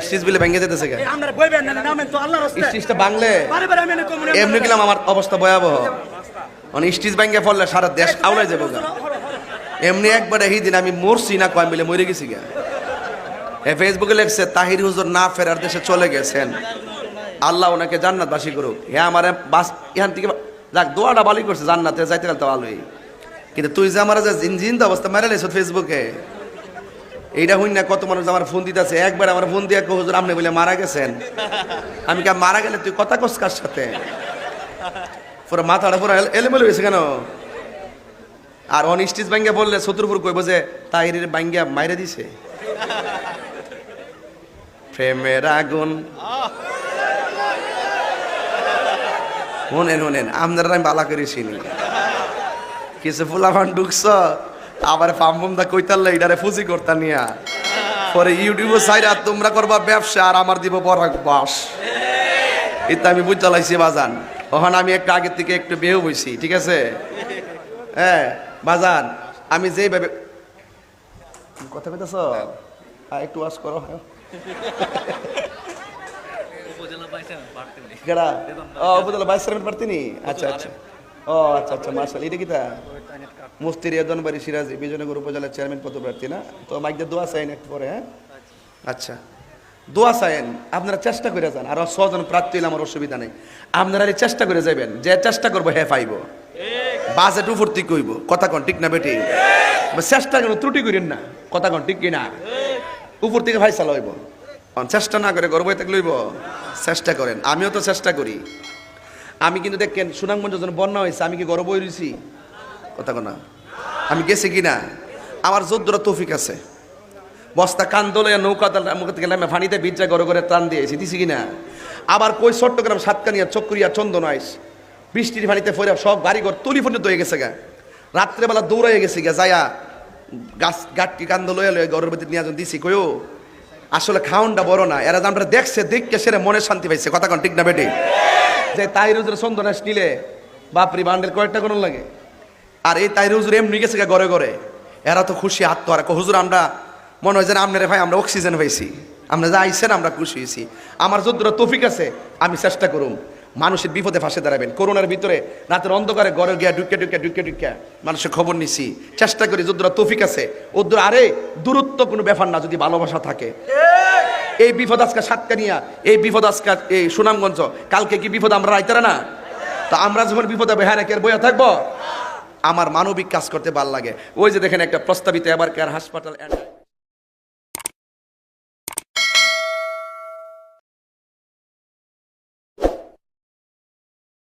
Stitch বিলে ভেঙে যেতেছে স্টিচটা বাংলে। এমনি গেলাম আমার অবস্থা ভয়াবহ। মানে স্টিচ ভেঙে পড়লে সারা দেশ আউলাই যাব এমনি একবার এই দিন আমি মরছি না কয় মিলে মরে গেছি গা এ ফেসবুকে লেখছে তাহির হুজুর না ফেরার দেশে চলে গেছেন। আল্লাহ ওনাকে জান্নাত বাসী করুক। হ্যাঁ আমার বাস এখান থেকে যাক দোয়াটা ভালোই করছে জান্নাতে যাইতে গেলে তো ভালোই। কিন্তু তুই যে আমার যে জিন- জিন্দা অবস্থা মেরে লেছ ফেসবুকে এইটা হইন না কত মানুষ আমার ফোন দিতেছে। একবার আমার ফোন দিয়ে হুজুর, আপনি বলে মারা গেছেন? আমি কে মারা গেলে তুই কথা কস কার সাথে? পুরো মাথাটা পুরো এল- এলোমেলো হয়েছে কেন? আর অন ব্যাঙ্গে বললে শত্রুপুর কইব যে, তাহিরের ব্যাঙ্গা মাইরে দিছে। প্রেমের আগুন। শোনেন শোনেন, আপনারা আমি বালা করে চিনি কিছু ফুলাফান ঢুকছ? আবার পাম্পম দা কইতাল্লা এটারে ফুজি করতা নিয়া। পরে ইউটিউবে সাইরা তোমরা করবা ব্যবসা আর আমার দিব পরাগ বাস। এটা আমি বুঝ চালাইছি বাজান। ওখানে আমি একটু আগের থেকে একটু বেহ বইছি ঠিক আছে? হ্যাঁ বাজান আমি যেইভাবে কথা কইতেছ? হ্যাঁ একটু ওয়াশ করো হ্যাঁ। ও উপজেলা বাইশ পারতিনি আচ্ছা আচ্ছা। ও আচ্ছা আচ্ছা মার্শাল এটা কি তা মুফতি রিয়াদন বাড়ি সিরাজি, বিজয়নগর উপজেলার চেয়ারম্যান পদপ্রার্থী, না? তো মাইকদের দোয়া চাইন একটু পরে হ্যাঁ? আচ্ছা। দোয়া চাইন। আপনারা চেষ্টা করে যান। আর ছজন প্রার্থী আমার অসুবিধা নেই। আপনারা চেষ্টা করে যাবেন যে চেষ্টা করব হ্যাঁ পাইব। বাজেট উপর ঠিক কইব। কথা কন, ঠিক না বেটি? চেষ্টা কেন ত্রুটি করেন না। কথা কন, ঠিক কিনা? উপর থেকে ভাই চালাইব চেষ্টা না করে, গর্ব থাকলে লইব চেষ্টা করেন। আমিও তো চেষ্টা করি। আমি কিন্তু দেখেন, সুনামগঞ্জ যখন বন্যা হয়েছে, আমি কি গর্ব হয়েছি কথা কনা আমি গেছি কিনা আমার যোদ্ধরা তৌফিক আছে। বস্তা কান দোলে নৌকা নামে ফানিতে বিদ্যা গড়ে করে টান দিয়েছি দিছি কি না? আবার কই চট্টগ্রাম, সাতকানিয়া, চক্রিয়া চন্দন আইস বৃষ্টির পানিতে ফেরে সব বাড়িঘর তুলি ফোনে হয়ে গেছে গা। রাত্রেবেলা দৌড়াই গেছি গা যায়া গাছ গাঠটি কান্দ লয়ে লয়ে গরের ভিতরে নিয়ে দিছি, কইও, আসলে খাওনটা বড় না। এরা আমরা দেখছে দেখকে সেরে মনে শান্তি পাইছে। কথা কন ঠিক না বেটি? যে তাই রোজের চন্দনাস নিলে বাপরি বান্ডেল কয়েকটা কোন লাগে। আর এই তাই হুজুর এমনি গেছে ঘরে ঘরে। এরা তো খুশি আত্মহারা কয়, হুজুর আমরা মনে হয় যেন আপনারে ভাই আমরা অক্সিজেন পাইছি। আমরা যা আইসেন আমরা খুশি হয়েছি আমার যদ্দুরা তফিক আছে আমি চেষ্টা করুম। মানুষের বিপদে ফাঁসে দাঁড়াবেন। করোনার ভিতরে রাতের অন্ধকারে ঘরে গিয়া ঢুকে ঢুকে ঢুকে ঢুকে মানুষের খবর নিছি। চেষ্টা করি যদ্দুরা তফিক আছে ওদ্দুর আরে দূরত্ব কোনো ব্যাপার না যদি ভালোবাসা থাকে। এই বিপদ আজকে সাতকানিয়া এই বিপদ আজকে এই সুনামগঞ্জ কালকে কি বিপদ আমরা রাইতারা না? তো আমরা যখন বিপদে হবে হ্যাঁ বইয়া থাকব? আমার মানবিক কাজ করতে ভালো লাগে। ওই যে দেখেন একটা প্রস্তাবিত এবার হাসপাতাল